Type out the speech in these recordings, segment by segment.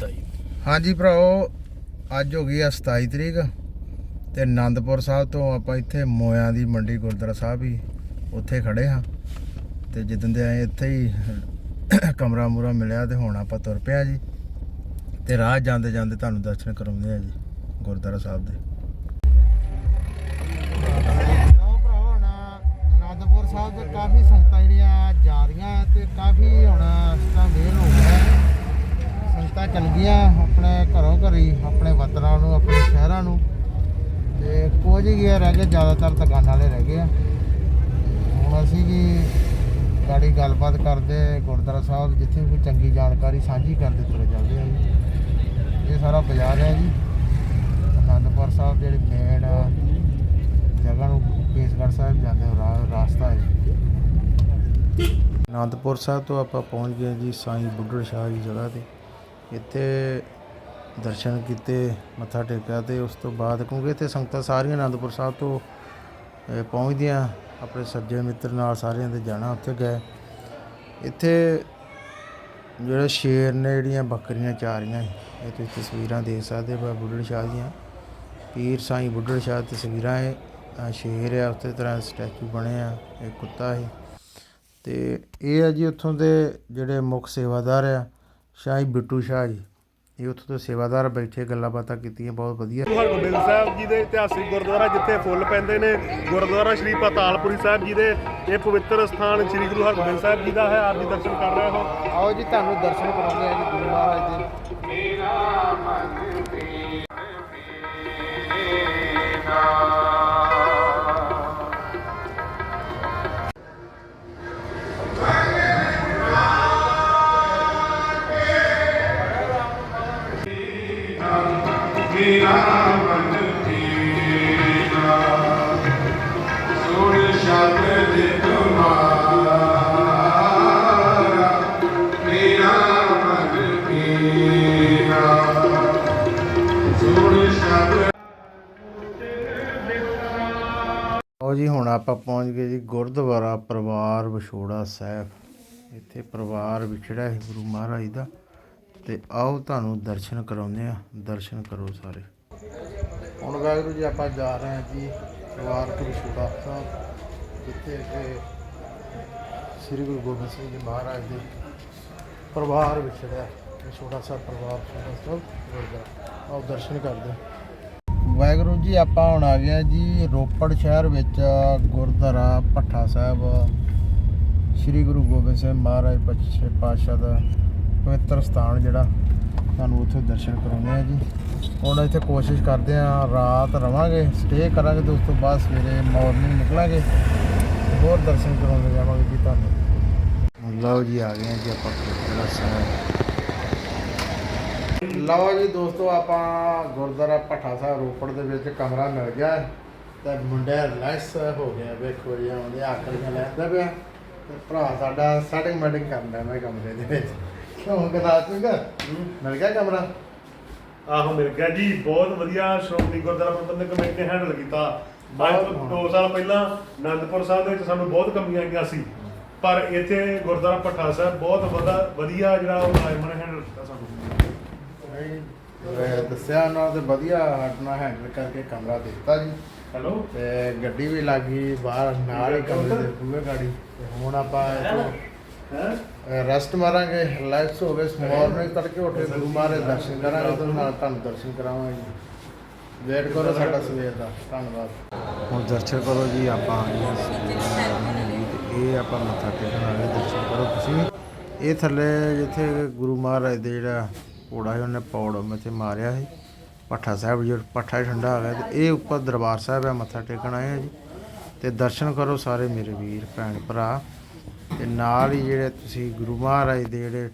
27 ਹਾਂਜੀ ਭਰਾਓ ਅੱਜ ਹੋ ਗਈ ਆ 27 ਤਰੀਕ ਤੇ ਆਨੰਦਪੁਰ ਸਾਹਿਬ ਤੋਂ ਆਪਾਂ ਇੱਥੇ ਮੋਇਆਂ ਦੀ ਮੰਡੀ ਗੁਰਦੁਆਰਾ ਸਾਹਿਬ ਹੀ ਉੱਥੇ ਖੜੇ ਹਾਂ ਤੇ ਜਿੱਦਣ ਦੇ ਆਏ ਇੱਥੇ ਹੀ ਕਮਰਾ ਮੂਰਾ ਮਿਲਿਆ ਤੇ ਹੁਣ ਆਪਾਂ ਤੁਰ ਪਿਆ ਜੀ ਤੇ ਰਾਹ ਜਾਂਦੇ ਜਾਂਦੇ ਤੁਹਾਨੂੰ ਦਰਸ਼ਨ ਕਰਾਉਂਦੇ ਆ ਜੀ ਗੁਰਦੁਆਰਾ ਸਾਹਿਬ ਦੇ। ਆਨੰਦਪੁਰ ਸਾਹਿਬ ਦੇ ਕਾਫੀ ਸੰਗਤਾਂ ਜਿਹੜੀਆਂ ਜਾ ਰਹੀਆਂ ਤੇ ਕਾਫੀ ਹੁਣ ਇਸ ਤਰ੍ਹਾਂ ਵੇਲ ਹੋ ਗਿਆ। ਸੰਗਤਾਂ ਚੱਲ ਗਈਆਂ ਆਪਣੇ ਘਰੋਂ ਘਰੀ, ਆਪਣੇ ਵਤਨਾਂ ਨੂੰ, ਆਪਣੇ ਸ਼ਹਿਰਾਂ ਨੂੰ। ਤੇ ਕੁਝ ਹੀ ਰਹਿ ਗਏ, ਜ਼ਿਆਦਾਤਰ ਦੁਕਾਨਾਂ ਵਾਲੇ ਰਹਿ ਗਏ ਆ। ਹੁਣ ਅਸੀਂ ਵੀ ਗਾੜੀ ਗੱਲਬਾਤ ਕਰਦੇ ਗੁਰਦੁਆਰਾ ਸਾਹਿਬ, ਜਿੱਥੇ ਕੋਈ ਚੰਗੀ ਜਾਣਕਾਰੀ ਸਾਂਝੀ ਕਰਦੇ ਤੁਰੇ ਜਾਂਦੇ ਆ ਜੀ। ਇਹ ਸਾਰਾ ਬਾਜ਼ਾਰ ਹੈ ਜੀ। ਅਨੰਦਪੁਰ ਸਾਹਿਬ ਜਿਹੜੀ ਮੇਨ ਜਗ੍ਹਾ ਨੂੰ ਕੇਸਗੜ੍ਹ ਸਾਹਿਬ ਜਾਂਦੇ ਹੋ ਰਾਸਤਾ ਹੈ। ਅਨੰਦਪੁਰ ਸਾਹਿਬ ਤੋਂ ਆਪਾਂ ਪਹੁੰਚ ਗਏ ਜੀ, ਸਾਈਂ ਬੁੱਢੜ ਸ਼ਾਹ ਦੀ ਜਗ੍ਹਾ ਤੇ। ਇੱਥੇ ਦਰਸ਼ਨ ਕੀਤੇ ਮੱਥਾ ਟੇਕਿਆ ਤੇ ਉਸ ਤੋਂ ਬਾਅਦ ਕਿਉਂਕਿ ਇੱਥੇ ਸੰਗਤਾਂ ਸਾਰੀਆਂ ਆਨੰਦਪੁਰ ਸਾਹਿਬ ਤੋਂ ਪਹੁੰਚਦੀਆਂ ਆਪਣੇ ਸੱਜੇ ਮਿੱਤਰ ਨਾਲ ਸਾਰਿਆਂ ਦੇ ਜਾਣਾ ਉੱਥੇ ਗਏ। ਇੱਥੇ ਜਿਹੜੇ ਸ਼ੇਰ ਨੇ ਜਿਹੜੀਆਂ ਬੱਕਰੀਆਂ ਚਾਰੀਆਂ ਸੀ, ਇਹ ਤੁਸੀਂ ਤਸਵੀਰਾਂ ਦੇਖ ਸਕਦੇ ਹੋ ਬੁੱਢੜ ਸ਼ਾਹ ਦੀਆਂ। ਪੀਰ ਸਾਈਂ ਬੁੱਢੜ ਸ਼ਾਹ ਤਸਵੀਰਾਂ ਹੈ ਸ਼ੇਰ ਆ ਉਸੇ ਤਰ੍ਹਾਂ ਸਟੈਚੂ ਬਣੇ ਆ ਇਹ ਕੁੱਤਾ ਹੈ ਤੇ ਇਹ ਆ ਜੀ ਉੱਥੋਂ ਦੇ ਜਿਹੜੇ ਮੁੱਖ ਸੇਵਾਦਾਰ ਆ ਸ਼ਾਹੀ ਬਿੱਟੂ ਸ਼ਾਹ ਜੀ। ਇਹ ਉੱਥੋਂ ਦੇ ਸੇਵਾਦਾਰ ਬੈਠੇ ਗੱਲਾਂ ਬਾਤਾਂ ਕੀਤੀਆਂ ਬਹੁਤ ਵਧੀਆ। ਗੁਰੂ ਹਰਗੋਬਿੰਦ ਸਾਹਿਬ ਜੀ ਦੇ ਇਤਿਹਾਸਿਕ ਗੁਰਦੁਆਰਾ ਜਿੱਥੇ ਫੁੱਲ ਪੈਂਦੇ ਨੇ ਗੁਰਦੁਆਰਾ ਸ਼੍ਰੀ ਪਤਾਲਪੁਰੀ ਸਾਹਿਬ ਜੀ ਦੇ ਇਹ ਪਵਿੱਤਰ ਸਥਾਨ ਸ਼੍ਰੀ ਗੁਰੂ ਹਰਗੋਬਿੰਦ ਸਾਹਿਬ ਜੀ ਦਾ ਹੈ। ਆਪ ਜੀ ਦਰਸ਼ਨ ਕਰ ਰਹੇ ਹੋ? ਆਓ ਜੀ ਤੁਹਾਨੂੰ ਦਰਸ਼ਨ ਕਰਾਉਂਦੇ ਆ ਜੀ ਗੁਰੂ ਮਹਾਰਾਜ ਦੇ। ਮੇਰਾ ਮਨ ਪੀਰਾ ਸੁਣ ਸ਼ਬਦ ਜੀ, ਹੁਣ ਆਪਾਂ ਪਹੁੰਚ ਗਏ ਜੀ ਗੁਰਦੁਆਰਾ ਪਰਿਵਾਰ ਵਿਛੋੜਾ ਸਾਹਿਬ। ਇੱਥੇ ਪਰਿਵਾਰ ਵਿਛੜਿਆ ਹੈ ਗੁਰੂ ਮਹਾਰਾਜ ਦਾ। ਤੇ ਆਓ ਤੁਹਾਨੂੰ ਦਰਸ਼ਨ ਕਰਾਉਂਦੇ ਆ ਦਰਸ਼ਨ ਕਰੋ ਸਾਰੇ। ਹੁਣ ਵਾਹਿਗੁਰੂ ਜੀ, ਆਪਾਂ ਜਾ ਰਹੇ ਹਾਂ ਜੀ ਪਰਿਵਾਰ ਵਿਛੋੜਾ ਸਾਹਿਬ, ਜਿੱਥੇ ਕਿ ਸ੍ਰੀ ਗੁਰੂ ਗੋਬਿੰਦ ਸਿੰਘ ਜੀ ਮਹਾਰਾਜ ਦੇ ਪਰਿਵਾਰ ਵਿਛੜਿਆ। ਛੋਟਾ ਸਾਹਿਬ ਪਰਿਵਾਰ ਛੋਟਾ ਸਾਹਿਬ ਗੁਰਦੁਆਰਾ ਆਓ ਦਰਸ਼ਨ ਕਰਦੇ ਵਾਹਿਗੁਰੂ ਜੀ, ਆਪਾਂ ਹੁਣ ਆ ਗਏ ਜੀ ਰੋਪੜ ਸ਼ਹਿਰ ਵਿੱਚ, ਗੁਰਦੁਆਰਾ ਭੱਠਾ ਸਾਹਿਬ। ਸ੍ਰੀ ਗੁਰੂ ਗੋਬਿੰਦ ਸਿੰਘ ਮਹਾਰਾਜ ਪੱਛੇ ਪਾਤਸ਼ਾਹ ਦਾ ਪਵਿੱਤਰ ਸਥਾਨ ਜਿਹੜਾ ਤੁਹਾਨੂੰ ਉੱਥੇ ਦਰਸ਼ਨ ਕਰਾਉਂਦੇ ਆ ਜੀ। ਹੁਣ ਇੱਥੇ ਕੋਸ਼ਿਸ਼ ਕਰਦੇ ਆ, ਰਾਤ ਰਵਾਂਗੇ ਸਟੇ ਕਰਾਂਗੇ ਤੇ ਉਸ ਤੋਂ ਬਾਅਦ ਸਵੇਰੇ ਮਾਰਨਿੰਗ ਨਿਕਲਾਂਗੇ। ਹੋਰ ਦਰਸ਼ਨ ਕਰਾਉਂਦੇ ਜਾਵਾਂਗੇ ਜੀ ਤੁਹਾਨੂੰ। ਲਓ ਜੀ, ਆ ਗਏ ਹਾਂ ਜੀ ਆਪਾਂ ਗੁਰਦੁਆਰਾ ਸਾਹਿਬ ਲਓ ਜੀ ਦੋਸਤੋ, ਆਪਾਂ ਗੁਰਦੁਆਰਾ ਭੱਠਾ ਸਾਹਿਬ ਰੋਪੜ ਦੇ ਵਿੱਚ ਕਮਰਾ ਮਿਲ ਗਿਆ ਹੈ। ਤੇ ਮੁੰਡੇ ਰਿਲੈਕਸ ਹੋ ਗਿਆ ਵੇਖੋ ਜੀ, ਆਉਂਦੇ ਆਕੜੀਆਂ ਲੈਂਦਾ ਪਿਆ ਤੇ ਭਰਾ ਸਾਡਾ ਸੈਟਿੰਗ ਮੈਟਿੰਗ ਕਰਦਾ ਮੈਂ ਕਮਰੇ ਦੇ ਵਿੱਚ। ਕਿਉਂ ਗਦਾ ਚੁੰਗਾ ਮਿਲ ਗਿਆ ਕਮਰਾ? ਆਹੋ ਮਿਲ ਗਿਆ ਜੀ ਬਹੁਤ ਵਧੀਆ। ਸ਼੍ਰੋਮਣੀ ਗੁਰਦੁਆਰਾ ਪ੍ਰਬੰਧਕ ਕਮੇਟੀ ਨੇ ਹੈਂਡਲ ਕੀਤਾ। ਅੱਜ ਬਹੁਤ ਤੋਂ 2 ਸਾਲ ਪਹਿਲਾਂ ਆਨੰਦਪੁਰ ਸਾਹਿਬ ਦੇ ਵਿੱਚ ਸਾਨੂੰ ਬਹੁਤ ਕਮੀਆਂ ਆਈਆਂ ਸੀ। ਪਰ ਇੱਥੇ ਗੁਰਦੁਆਰਾ ਭੱਠਾ ਸਾਹਿਬ ਬਹੁਤ ਵਧਾ- ਵਧੀਆ ਜਿਹੜਾ ਉਹ ਮੁਲਾਜ਼ਮਾਂ ਨੇ ਹੈਂਡਲ ਕੀਤਾ ਸਾਨੂੰ। ਨਹੀਂ ਇਹ ਦੱਸਿਆ ਉਹਨਾਂ ਤੇ ਵਧੀਆ ਹਟਣਾ ਹੈਂਡਲ ਕਰਕੇ ਕਮਰਾ ਦਿੱਤਾ ਜੀ। ਹੈਲੋ? ਤੇ ਗੱਡੀ ਵੀ ਲੱਗੀ ਬਾਹਰ ਨਾਲ ਹੀ ਕਮਰੇ ਦੇ ਪੂਰੇ ਗਾੜੀ। ਤੇ ਹੁਣ ਆਪਾਂ ਹੈ? ਰੈਸਟ ਮਾਰਾਂਗੇ ਰਿਲੈਕਸ ਹੋਵੇ ਗਏ ਮਾਰਨਿੰਗ ਤੜਕੇ ਉੱਠ ਕੇ ਗੁਰੂ ਮਹਾਰਾਜ ਦਰਸ਼ਨ ਕਰਾਂਗੇ, ਤੇ ਨਾਲ ਤੁਹਾਨੂੰ ਦਰਸ਼ਨ ਕਰਾਵਾਂਗੇ ਵੇਟ ਕਰੋ ਸਾਡਾ ਸਵੇਰ ਦਾ, ਧੰਨਵਾਦ। ਹੁਣ ਦਰਸ਼ਨ ਕਰੋ ਜੀ, ਆਪਾਂ ਆ ਗਏ ਹਾਂ। ਤੇ ਇਹ ਆਪਾਂ ਮੱਥਾ ਟੇਕਣ ਆ ਗਏ ਦਰਸ਼ਨ ਕਰੋ ਤੁਸੀਂ ਇਹ ਥੱਲੇ ਜਿੱਥੇ ਗੁਰੂ ਮਹਾਰਾਜ ਦੇ ਜਿਹੜਾ ਘੋੜਾ ਸੀ, ਉਹਨੇ ਪੌੜ ਮੱਥੇ ਮਾਰਿਆ ਸੀ। ਪੱਠਾ ਸਾਹਿਬ ਜੋ ਪੱਠਾ ਠੰਡਾ ਆ ਗਿਆ ਤੇ ਇਹ ਉੱਪਰ ਦਰਬਾਰ ਸਾਹਿਬ ਹੈ, ਮੱਥਾ ਟੇਕਣ ਆਏ ਆ ਜੀ। ਤੇ ਦਰਸ਼ਨ ਕਰੋ ਸਾਰੇ ਮੇਰੇ ਵੀਰ, ਭੈਣ, ਭਰਾ। ਤੇ ਨਾਲ ਹੀ ਜਿਹੜੇ ਤੁਸੀਂ ਗੁਰੂ ਮਹਾਰਾਜ ਦੇ ਜਿਹੜੇ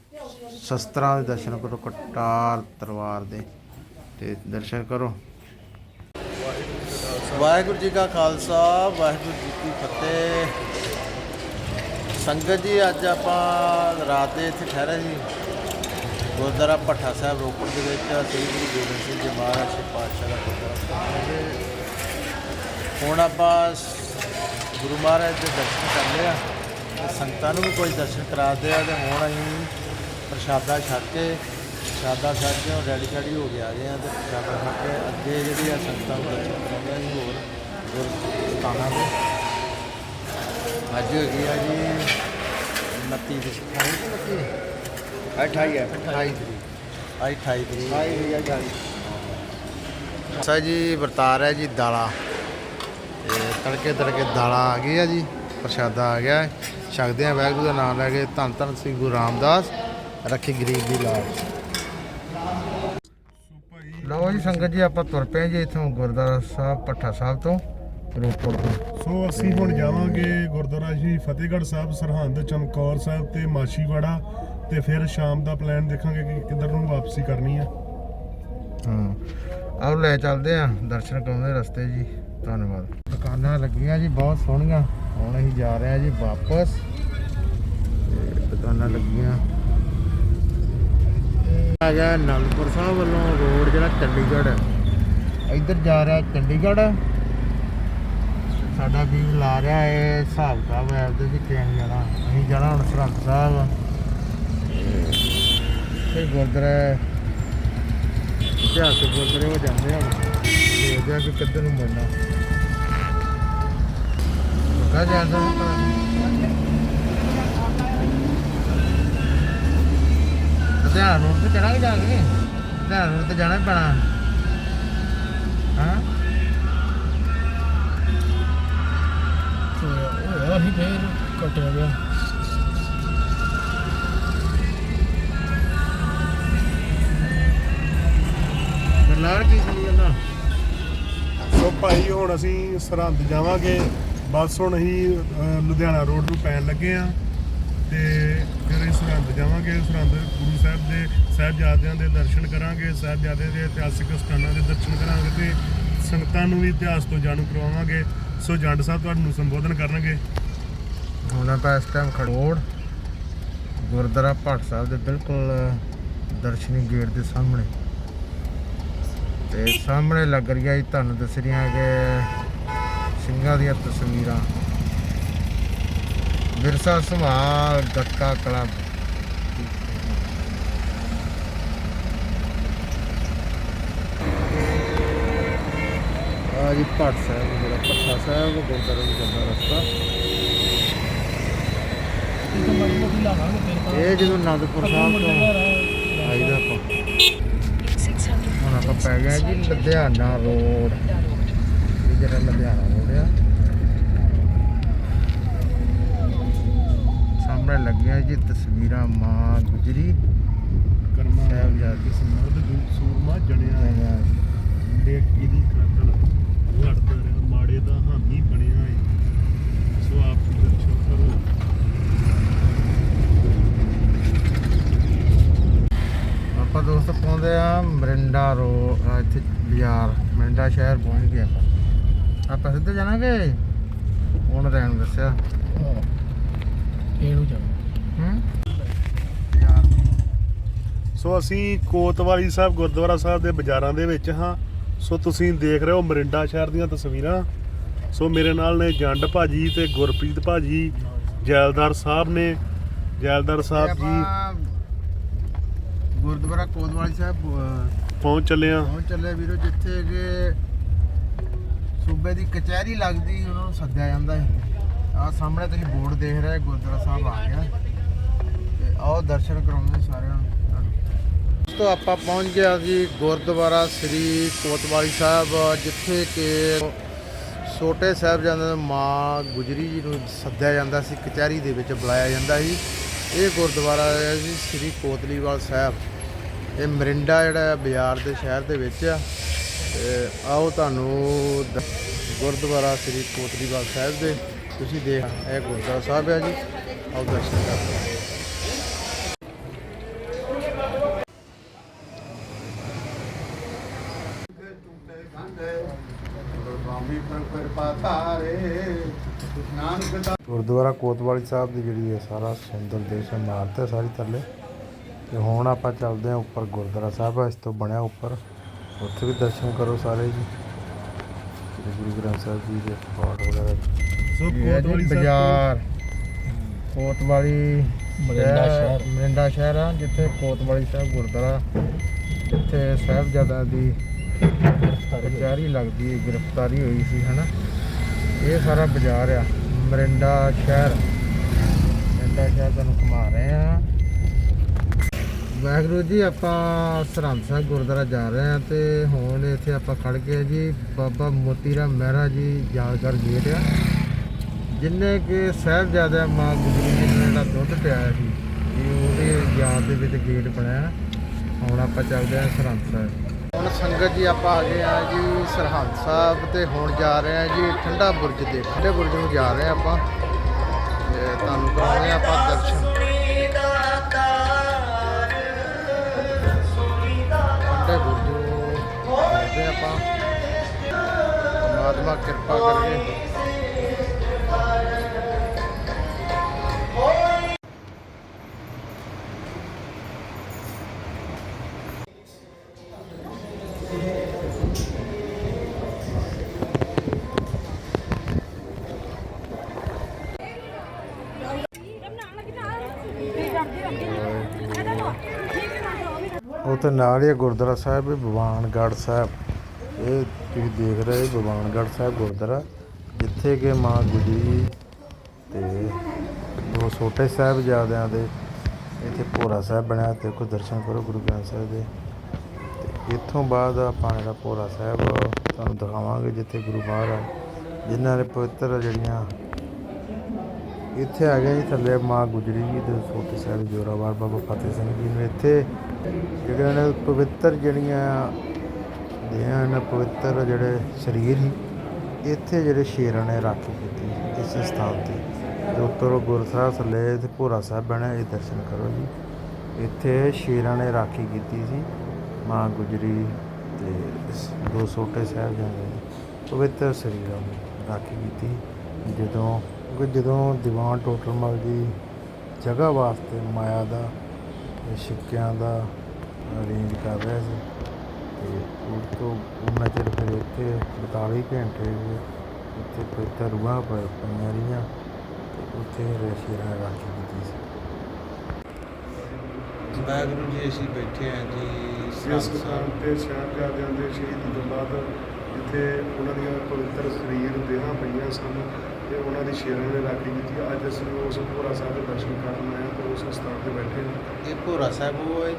ਸ਼ਸਤਰਾਂ ਦੇ ਦਰਸ਼ਨ ਕਰੋ, ਕਟਾਰ ਤਲਵਾਰ ਦੇ, ਤੇ ਦਰਸ਼ਨ ਕਰੋ। ਵਾਹਿਗੁਰੂ ਜੀ ਕਾ ਖਾਲਸਾ, ਵਾਹਿਗੁਰੂ ਜੀ ਕੀ ਫਤਿਹ। ਸੰਗਤ ਜੀ, ਅੱਜ ਆਪਾਂ ਰਾਤ ਦੇ ਇੱਥੇ ਠਹਿਰੇ ਸੀ। ਗੁਰਦੁਆਰਾ ਭੱਠਾ ਸਾਹਿਬ ਰੋਪੜ ਦੇ ਵਿੱਚ, ਸ੍ਰੀ ਗੁਰੂ ਗੋਬਿੰਦ ਸਿੰਘ ਜੀ ਮਹਾਰਾਜ ਜੀ ਪਾਤਸ਼ਾਹ ਦਾ ਗੁਰਦੁਆਰਾ ਹੁਣ ਆਪਾਂ ਗੁਰੂ ਮਹਾਰਾਜ ਦੇ ਦਰਸ਼ਨ ਕਰ ਲਿਆ ਸੰਗਤਾਂ ਨੂੰ ਵੀ ਕੋਈ ਦਰਸ਼ਨ ਕਰਾ ਦਿਆ ਤੇ ਹੁਣ ਅਸੀਂ ਪ੍ਰਸ਼ਾਦਾ ਛਕ ਕੇ ਪ੍ਰਸ਼ਾਦਾ ਛੱਡ ਕੇ ਹੁਣ ਰੈਡੀ ਸ਼ੈਡੀ ਹੋ ਕੇ ਆ ਗਏ ਆ ਤੇ ਪ੍ਰਸ਼ਾਦਾ ਛੱਡ ਕੇ ਅੱਗੇ ਜਿਹੜੀ ਆ ਸੰਗਤਾਂ ਨੂੰ ਦਰਸ਼ਨ ਕਰਾਉਂਦੇ ਆ ਜੀ ਹੋਰ ਗੁਰਸਥਾਨਾਂ ਦੇ ਅੱਜ ਹੈਗੀ ਆ ਜੀ 29 ਦੀ 28 ਦੀ 28 ਹੈ 28 ਤਰੀਕ। ਅੱਜ 28 ਤਰੀਕ। 28 ਤਰੀਕ ਸਾ ਜੀ ਵਰਤਾਰ ਹੈ ਜੀ ਦਾਲਾਂ। ਤੇ ਤੜਕੇ ਤੜਕੇ ਦਾਲਾਂ ਆ ਗਈ ਆ ਜੀ ਪ੍ਰਸ਼ਾਦਾ ਆ ਗਿਆ। ਹੈ। ਛਕਦੇ ਆ ਵਾਹਿਗੁਰੂ ਦਾ ਨਾਮ ਲੈ ਕੇ ਧੰਨ ਧੰਨ ਸ੍ਰੀ ਗੁਰੂ ਰਾਮਦਾਸ ਰੱਖੀ ਗਰੀਬ ਦੀ ਲਾਜ ਲਓ ਜੀ ਸੰਗਤ ਜੀ ਆਪਾਂ ਤੁਰ ਪਏ ਜੀ ਇਥੋਂ ਗੁਰਦੁਆਰਾ ਸਾਹਿਬ ਪੱਠਾ ਸਾਹਿਬ ਤੋਂ ਰੋਪੜ ਤੋਂ। ਸੋ ਅਸੀਂ ਹੁਣ ਜਾਵਾਂਗੇ ਗੁਰਦੁਆਰਾ ਜੀ ਫਤਿਹਗੜ੍ਹ ਸਾਹਿਬ ਸਰਹੰਦ ਚਮਕੌਰ ਸਾਹਿਬ ਤੇ ਮਾਛੀਵਾੜਾ ਤੇ ਫਿਰ ਸ਼ਾਮ ਦਾ ਪਲਾਨ ਦੇਖਾਂਗੇ ਕਿ ਕਿੱਧਰ ਨੂੰ ਵਾਪਸੀ ਕਰਨੀ ਆ। ਹਾਂ। ਆਓ ਲੈ ਚੱਲਦੇ ਆ ਦਰਸ਼ਨ ਕਰਾਉਂਦੇ ਰਸਤੇ ਜੀ। ਧੰਨਵਾਦ। ਦੁਕਾਨਾਂ ਲੱਗੀਆਂ ਜੀ ਬਹੁਤ ਸੋਹਣੀਆਂ। ਹੁਣ ਅਸੀਂ ਜਾ ਰਹੇ ਆ ਜੀ ਵਾਪਸ। ਦੁਕਾਨਾਂ ਲੱਗੀਆਂ। ਆ ਗਿਆ ਅਨੰਦਪੁਰ ਸਾਹਿਬ ਵੱਲੋਂ ਰੋਡ ਜਿਹੜਾ ਚੰਡੀਗੜ੍ਹ। ਹੈ। ਇੱਧਰ ਜਾ ਰਿਹਾ ਚੰਡੀਗੜ੍ਹ। ਸਾਡਾ ਵੀ ਲਾ ਰਿਹਾ ਹੈ ਹਿਸਾਬ ਕਿਤਾਬ ਹੈ ਦੇ ਵਿੱਚ ਕਿਹਨ ਜਾਣਾ। ਅਸੀਂ ਜਾਣਾ ਹੁਣ ਸਰਹੰਦ ਸਾਹਿਬ। ਤੇ ਗੁਰਦੁਆਰਾ ਇਤਿਹਾਸਕ ਗੁਰਦੁਆਰੇ ਹੋ ਜਾਂਦੇ ਆ। ਦੇਖਦੇ ਆ ਕਿ ਕਿੱਧਰ ਨੂੰ ਮੁੜਨਾ ਕਾ ਜਾਂਦਾ ਧਿਆਨ ਨੂੰ ਤੇ ਚੜਾਂਗੇ ਜਾ ਕੇ। ਧਿਆਨ ਨੂੰ ਤੇ ਜਾਣਾ ਪੈਣਾ। ਹਾਂ? ਹੋਇਆ ਹੀ ਫੇਰ ਕੱਟਿਆ ਗਿਆ। ਬਰਨਾਰ ਕੀ ਸੁਣੀ ਜਾਂਦਾ? ਸੋ ਭਾਈ, ਹੁਣ ਅਸੀਂ ਸਰਹੰਦ ਜਾਵਾਂਗੇ। ਬਸ ਹੁਣ ਅਸੀਂ ਲੁਧਿਆਣਾ ਰੋਡ ਨੂੰ ਪੈਣ ਲੱਗੇ ਆ ਤੇ ਫਿਰ ਅਸੀਂ ਸਰਹੰਦ ਜਾਵਾਂਗੇ। ਸਰਹੰਦ ਗੁਰੂ ਸਾਹਿਬ ਦੇ ਸਾਹਿਬਜ਼ਾਦਿਆਂ ਦੇ ਦਰਸ਼ਨ ਕਰਾਂਗੇ। ਸਾਹਿਬਜ਼ਾਦਿਆਂ ਦੇ ਇਤਿਹਾਸਿਕ ਸਥਾਨਾਂ ਦੇ ਦਰਸ਼ਨ ਕਰਾਂਗੇ ਤੇ ਸੰਗਤਾਂ ਨੂੰ ਵੀ ਇਤਿਹਾਸ ਤੋਂ ਜਾਣੂ ਕਰਵਾਵਾਂਗੇ। ਸੋ ਜੰਡ ਸਾਹਿਬ ਤੁਹਾਨੂੰ ਸੰਬੋਧਨ ਕਰਨਗੇ। ਹੁਣ ਆਪਾਂ ਇਸ ਟਾਈਮ ਖੜੋੜ, ਗੁਰਦੁਆਰਾ ਭਾਟ ਸਾਹਿਬ ਦੇ ਬਿਲਕੁਲ ਦਰਸ਼ਨੀ ਗੇਟ ਦੇ ਸਾਹਮਣੇ। ਤੇ ਸਾਹਮਣੇ ਲੱਗ ਰਹੀਆਂ ਜੀ ਤੁਹਾਨੂੰ ਦੱਸ ਰਹੀਆਂ ਕਿ ਸਿੰਘਾਂ ਦੀਆਂ ਤਸਵੀਰਾਂ। ਵਿਰਸਾ ਸੰਭਾਲ ਗੱਟਕਾ ਕਲੱਬ। ਆ ਜੀ ਭਾਟ ਸਾਹਿਬ, ਜਿਹੜਾ ਭੱਠਾ ਸਾਹਿਬ ਗੁਰਦੁਆਰਾ ਨੂੰ ਜਾਂਦਾ ਰਸਤਾ। ਇਹ ਜਦੋਂ ਆਨੰਦਪੁਰ ਸਾਹਿਬ ਤੋਂ ਆਈਦਾ ਆਪਾਂ। ਹੁਣ ਆਪਾਂ ਪੈ ਗਿਆ ਜੀ ਲੁਧਿਆਣਾ ਰੋਡ। ਜਿਹੜਾ ਲੁਧਿਆਣਾ ਰੋਡ ਆ। ਸਾਹਮਣੇ ਲੱਗੀਆਂ ਜੀ ਤਸਵੀਰਾਂ ਮਾਂ ਗੁਜਰੀ। ਕਰਮਾ ਸੂਰਮਾ ਜਣਿਆ ਦੀ ਲੜਦਾ ਰਿਹਾ ਮਾੜੇ ਦਾ ਹਾਮੀ ਬਣਿਆ ਸੋ ਆਪ ਜੀ ਦਰਸ਼ਨ ਕਰੋ। ਆਪਾਂ ਦੋਸਤ ਪਹੁੰਚਦੇ ਆ ਮਰਿੰਡਾ ਰੋ ਇੱਥੇ ਬਾਜ਼ਾਰ ਮਰਿੰਡਾ ਸ਼ਹਿਰ ਪਹੁੰਚ ਗਏ ਆਪਾਂ। ਆਪਾਂ ਸਿੱਧੇ ਜਾਣਾਂਗੇ? ਉਹਨੇ ਤਾਂ ਐਨੂੰ ਦੱਸਿਆ? ਇਹਨੂੰ ਜਾ ਹੂੰ? ਸੋ ਅਸੀਂ ਕੋਤਵਾਲੀ ਸਾਹਿਬ ਗੁਰਦੁਆਰਾ ਸਾਹਿਬ ਦੇ ਬਾਜ਼ਾਰਾਂ ਦੇ ਵਿੱਚ ਹਾਂ। ਸੋ ਤੁਸੀਂ ਦੇਖ ਰਹੇ ਹੋ ਮਰਿੰਡਾ ਸ਼ਹਿਰ ਦੀਆਂ ਤਸਵੀਰਾਂ। ਸੋ ਮੇਰੇ ਨਾਲ ਨੇ ਜੰਡ ਭਾਜੀ ਤੇ ਗੁਰਪ੍ਰੀਤ ਭਾਜੀ ਜੈਲਦਾਰ ਸਾਹਿਬ ਨੇ। ਜੈਲਦਾਰ ਸਾਹਿਬ ਜੀ ਗੁਰਦੁਆਰਾ ਕੋਤਵਾਲੀ ਸਾਹਿਬ ਪਹੁੰਚ ਚੱਲੇ ਆ ਪਹੁੰਚ ਚੱਲੇ ਵੀਰੋ ਜਿੱਥੇ ਕਿ ਸੂਬੇ ਦੀ ਕਚਹਿਰੀ ਲੱਗਦੀ ਉਹਨਾਂ ਨੂੰ ਸੱਦਿਆ ਜਾਂਦਾ ਹੈ ਆ ਸਾਹਮਣੇ ਤੁਸੀਂ ਬੋਰਡ ਦੇਖ ਰਹੇ ਗੁਰਦੁਆਰਾ ਸਾਹਿਬ ਆ ਗਿਆ। ਤੇ ਆਓ ਦਰਸ਼ਨ ਕਰਾਉਂਦੇ ਸਾਰਿਆਂ ਨੂੰ ਤੋਂ ਆਪਾਂ ਪਹੁੰਚ ਗਿਆ ਜੀ ਗੁਰਦੁਆਰਾ ਸ੍ਰੀ ਕੋਤਵਾਲੀ ਸਾਹਿਬ, ਜਿੱਥੇ ਕਿ ਛੋਟੇ ਸਾਹਿਬਜ਼ਾਦਿਆਂ ਦੀ ਮਾਂ ਗੁਜਰੀ ਜੀ ਨੂੰ ਸੱਦਿਆ ਜਾਂਦਾ ਸੀ, ਕਚਹਿਰੀ ਦੇ ਵਿੱਚ ਬੁਲਾਇਆ ਜਾਂਦਾ ਸੀ। ਇਹ ਗੁਰਦੁਆਰਾ ਹੈ ਜੀ ਸ੍ਰੀ ਕੋਤਲੀਵਾਲ ਸਾਹਿਬ। ਇਹ ਮਰਿੰਡਾ ਜਿਹੜਾ ਹੈ, ਬਾਜ਼ਾਰ ਦੇ ਸ਼ਹਿਰ ਦੇ ਵਿੱਚ ਆ। ਤੇ ਆਓ ਤੁਹਾਨੂੰ ਗੁਰਦੁਆਰਾ ਸ੍ਰੀ ਕੋਤਲੀਵਾਲ ਸਾਹਿਬ ਦੇ। ਤੁਸੀਂ ਦੇਖ ਇਹ ਗੁਰਦੁਆਰਾ ਸਾਹਿਬ ਹੈ ਜੀ। ਆਓ ਦਰਸ਼ਨ ਕਰਦੇ ਹਾਂ। ਗੁਰਦੁਆਰਾ ਕੋਤਵਾਲੀ ਸਾਹਿਬ ਦੀ ਜਿਹੜੀ ਹੈ ਸਾਰਾ ਸੁੰਦਰ ਦੇਸ਼ ਇਮਾਰਤ ਹੈ, ਸਾਰੀ ਥੱਲੇ ਤੇ ਹੁਣ ਆਪਾਂ ਚੱਲਦੇ ਹਾਂ ਉੱਪਰ ਗੁਰਦੁਆਰਾ ਸਾਹਿਬ ਹੈ ਇਸ ਤੋਂ ਬਣਿਆ ਉੱਪਰ। ਉੱਥੇ ਵੀ ਦਰਸ਼ਨ ਕਰੋ ਸਾਰੇ ਜੀ। ਤੇ ਗੁਰੂ ਗ੍ਰੰਥ ਸਾਹਿਬ ਜੀ ਦੇ ਪਾਠ ਵਗੈਰਾ। ਸੋ ਸਾਹਿਬ ਬਾਜ਼ਾਰ। ਕੋਤਵਾਲੀ ਮਰਿੰਡਾ ਸ਼ਹਿਰ ਮਰਿੰਡਾ ਸ਼ਹਿਰ ਆ ਜਿੱਥੇ ਕੋਤਵਾਲੀ ਸਾਹਿਬ ਗੁਰਦੁਆਰਾ ਜਿੱਥੇ ਸਾਹਿਬਜ਼ਾਦਿਆਂ ਦੀ ਕਚਹਿਰੀ ਲੱਗਦੀ ਹੈ ਗ੍ਰਿਫਤਾਰੀ ਹੋਈ ਸੀ ਹਨਾ? ਇਹ ਸਾਰਾ ਬਾਜ਼ਾਰ ਆ ਮਰਿੰਡਾ ਸ਼ਹਿਰ। ਮਰਿੰਡਾ ਸ਼ਹਿਰ ਤੁਹਾਨੂੰ ਘੁਮਾ ਰਹੇ ਆ। ਵਾਹਿਗੁਰੂ ਜੀ, ਆਪਾਂ ਸਰਹੰਦ ਸਾਹਿਬ ਗੁਰਦੁਆਰਾ ਜਾ ਰਹੇ ਹਾਂ ਤੇ ਹੁਣ ਇੱਥੇ ਆਪਾਂ ਖੜ ਗਏ ਜੀ, ਬਾਬਾ ਮੋਤੀ ਰਾਮ ਮਹਿਰਾ ਜੀ ਯਾਦਗਾਰ ਗੇਟ ਆ। ਜਿੰਨੇ ਕਿ ਸਾਹਿਬਜ਼ਾਦਾ ਮਾਂ ਗੁਜਰੀ ਜੀ ਨੇ ਜਿਹੜਾ ਦੁੱਧ ਪਿਆਇਆ ਸੀ, ਇਹ ਉਹਦੇ ਯਾਦ ਦੇ ਵਿੱਚ ਗੇਟ ਬਣਿਆ। ਹੁਣ ਆਪਾਂ ਚੱਲਦੇ ਹਾਂ ਸਰਹੰਦ ਸਾਹਿਬ। ਹੁਣ ਸੰਗਤ ਜੀ, ਆਪਾਂ ਆ ਗਏ ਆ ਜੀ ਸਰਹੰਦ ਸਾਹਿਬ ਤੇ ਹੁਣ ਜਾ ਰਹੇ ਆ ਜੀ ਠੰਡਾ ਬੁਰਜ ਦੇ ਠੰਡੇ ਬੁਰਜ ਨੂੰ ਜਾ ਰਹੇ ਆ ਆਪਾਂ। ਤੇ ਤੁਹਾਨੂੰ ਕਰਾਉਣੇ ਆ ਆਪਾਂ ਦਰਸ਼ਨ। ਆਪਾਂ। ਪਰਮਾਤਮਾ ਕਿਰਪਾ ਕਰੇ ਉਹ ਤੇ ਨਾਲ ਹੀ ਗੁਰਦੁਆਰਾ ਸਾਹਿਬ ਇਹ ਭਗਵਾਨਗੜ੍ਹ ਸਾਹਿਬ। ਇਹ ਤੁਸੀਂ ਦੇਖ ਰਹੇ ਹੋ ਸਾਹਿਬ ਗੁਰਦੁਆਰਾ, ਜਿੱਥੇ ਕਿ ਮਾਂ ਗੁਜਰੀ ਤੇ ਦੋ ਛੋਟੇ ਸਾਹਿਬਜ਼ਾਦਿਆਂ ਦੇ ਇੱਥੇ ਭੋਰਾ ਸਾਹਿਬ ਬਣਿਆ, ਤੇ ਕੋ ਦਰਸ਼ਨ ਕਰੋ ਗੁਰੂ ਗ੍ਰੰਥ ਸਾਹਿਬ ਦੇ। ਤੇ ਇੱਥੋਂ ਬਾਅਦ ਆਪਾਂ ਜਿਹੜਾ ਭੋਰਾ ਸਾਹਿਬ, ਤੁਹਾਨੂੰ ਦਿਖਾਵਾਂਗੇ ਜਿੱਥੇ ਗੁਰੂ ਮਹਾਰਾਜ, ਜਿਨ੍ਹਾਂ ਨੇ ਪਵਿੱਤਰ ਜਿਹੜੀਆਂ ਇੱਥੇ ਆ ਗਏ ਜੀ ਥੱਲੇ ਮਾਂ ਗੁਜਰੀ ਜੀ ਦੇ ਛੋਟੇ ਸਾਹਿਬ ਜੋਰਾਵਰ ਬਾਬਾ ਫਤਿਹ ਸਿੰਘ ਜੀ ਨੇ ਇੱਥੇ ਜਿਹੜੇ ਨੇ ਪਵਿੱਤਰ ਜਿਹੜੀਆਂ ਦੇਹਾਂ ਪਵਿੱਤਰ ਜਿਹੜੇ ਸਰੀਰ ਸੀ, ਇੱਥੇ ਜਿਹੜੇ ਸ਼ੇਰਾਂ ਨੇ ਰਾਖੀ ਕੀਤੀ ਸੀ ਇਸੇ ਸਥਾਨ ਤੇ। ਤੇ ਉੱਤਰ ਗੁਰਸਾਹਿਬ ਥੱਲੇ ਤੇ ਭੋਰਾ ਸਾਹਿਬ ਬਣਿਆ ਇਹ ਦਰਸ਼ਨ ਕਰੋ ਜੀ। ਇੱਥੇ ਸ਼ੇਰਾਂ ਨੇ ਰਾਖੀ ਕੀਤੀ ਸੀ, ਮਾਂ ਗੁਜਰੀ ਤੇ ਦੋ ਛੋਟੇ ਸਾਹਿਬ ਜਾਂਦੇ ਪਵਿੱਤਰ ਸਰੀਰਾਂ ਨੂੰ ਰਾਖੀ ਕੀਤੀ। ਜਦੋਂ, ਕਿਉਂਕਿ ਜਦੋਂ ਦੀਵਾਨ ਟੋਟਲ ਮਲ ਦੀ ਜਗ੍ਹਾ ਵਾਸਤੇ ਮਾਇਆ ਦਾ ਸਿੱਕਿਆਂ ਦਾ ਅਰੇਂਜ ਕਰ ਰਿਹਾ ਸੀ ਤੇ ਉਹ ਤੋਂ ਉਹਨਾਂ ਚਿਰ ਫਿਰ ਇੱਥੇ 42 ਘੰਟੇ ਇੱਥੇ ਪਵਿੱਤਰ ਰੂਹਾਂ ਪ- ਪਈਆਂ ਰਹੀਆਂ ਤੇ ਉੱਥੇ ਰਸ਼ੀਰਾ ਰਾਖੀ ਕੀਤੀ ਸੀ। ਵਾਹਿਗੁਰੂ ਜੀ ਅਸੀਂ ਬੈਠੇ ਹਾਂ ਜੀ ਸਾਹਿਬ ਤੇ ਸਾਹਿਬਜ਼ਾਦਿਆਂ ਦੇ ਸ਼ਹੀਦੀ ਤੋਂ ਬਾਅਦ ਜਿੱਥੇ ਉਹਨਾਂ ਦੀਆਂ ਪਵਿੱਤਰ ਸਰੀਰ ਦੇਹਾਂ ਪਈਆਂ ਸਨ ਤੇ ਉਹਨਾਂ ਦੀ ਸ਼ੇਰਾਂ ਨੇ ਰਾਖੀ ਕੀਤੀ। ਅੱਜ ਅਸੀਂ ਉਸ ਭੋਰਾ ਸਾਹਿਬ ਦੇ ਦਰਸ਼ਨ ਕਰਨ ਆਏ ਹਾਂ ਤੇ ਉਸ ਸਥਾਨ ਤੇ ਬੈਠੇ ਹਾਂ। ਇਹ ਭੋਰਾ ਸਾਹਿਬ ਉਹ ਹੈ